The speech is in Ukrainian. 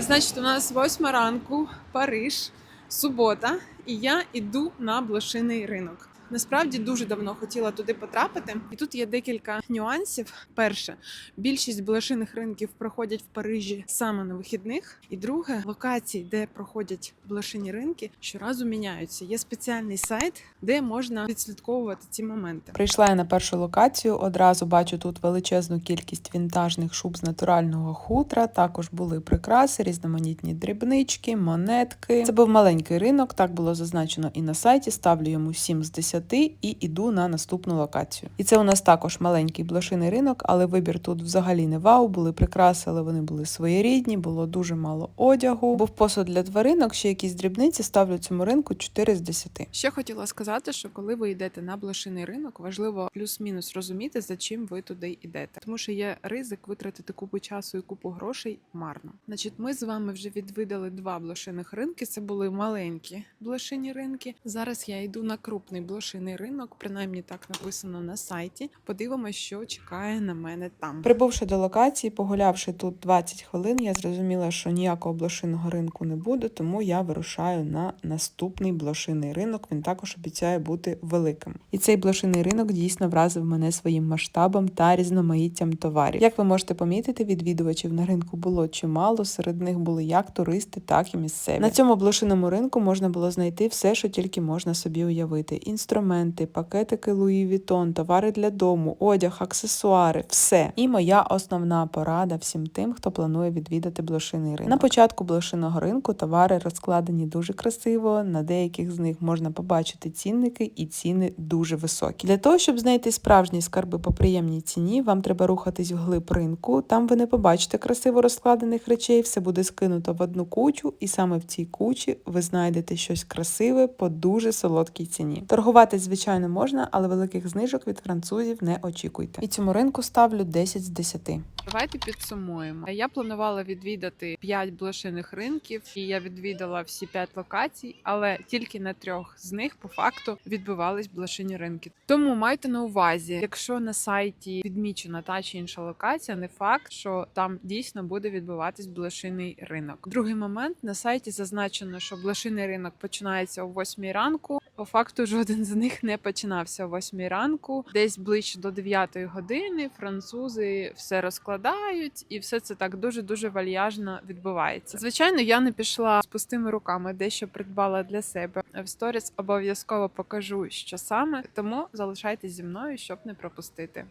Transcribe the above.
Значить, у нас восьма ранку, Париж, субота, і я іду на блошиний ринок. Насправді дуже давно хотіла туди потрапити, і тут є декілька нюансів. Перше, більшість блошиних ринків проходять в Парижі саме на вихідних. І друге, локації, де проходять блошині ринки, щоразу міняються. Є спеціальний сайт, де можна відслідковувати ці моменти. Прийшла я на першу локацію. Одразу бачу тут величезну кількість вінтажних шуб з натурального хутра. Також були прикраси, різноманітні дрібнички, монетки. Це був маленький ринок. Так було зазначено і на сайті. Ставлю йому 7 з 10 і іду на наступну локацію. І це у нас також маленький блошиний ринок, але вибір тут взагалі не вау. Були прикраси, але вони були своєрідні. Було дуже мало одягу. Був посуд для тваринок, ще якісь дрібниці. Ставлю цьому ринку 4 з 10. Ще хотіла сказати, що коли ви йдете на блошиний ринок, важливо плюс-мінус розуміти, за чим ви туди йдете, тому що є ризик витратити купу часу і купу грошей марно. Значить, ми з вами вже відвідали два блошиних ринки. Це були маленькі блошині ринки. Зараз я йду на крупний блошиний ринок, принаймні так написано на сайті. Подивимося, що чекає на мене там. Прибувши до локації, погулявши тут 20 хвилин, я зрозуміла, що ніякого блошиного ринку не буде, тому я вирушаю на наступний блошиний ринок. Він також обіцяє бути великим. І цей блошиний ринок дійсно вразив мене своїм масштабом та різноманіттям товарів. Як ви можете помітити, відвідувачів на ринку було чимало. Серед них були як туристи, так і місцеві. На цьому блошиному ринку можна було знайти все, що тільки можна собі уявити: інструменти, пакетики Луї Вітон, товари для дому, одяг, аксесуари, все. І моя основна порада всім тим, хто планує відвідати блошиний ринок. На початку блошиного ринку товари розкладені дуже красиво. На деяких з них можна побачити цінники, і ціни дуже високі. Для того, щоб знайти справжні скарби по приємній ціні, вам треба рухатись вглиб ринку. Там ви не побачите красиво розкладених речей, все буде скинуто в одну кучу, і саме в цій кучі ви знайдете щось красиве по дуже солодкій ціні. Торгуватись, звичайно, можна, але великих знижок від французів не очікуйте. І цьому ринку ставлю 10 з 10. Давайте підсумуємо. Я планувала відвідати 5 блошиних ринків, і я відвідала всі 5 локацій, але тільки на трьох з них по факту відбувались блошині ринки. Тому майте на увазі, якщо на сайті відмічена та чи інша локація, не факт, що там дійсно буде відбуватись блошиний ринок. Другий момент на сайті зазначено, що блошиний ринок починається о 8 ранку. По факту жоден з них не починався о 8 ранку. Десь ближче до 9 години французи все розкладають, і все це так дуже дуже вальяжно відбувається. Звичайно, я не пішла з пустими руками, дещо придбала для себе. В сторіс обов'язково покажу, що саме тому залишайтесь зі мною, щоб не пропустити.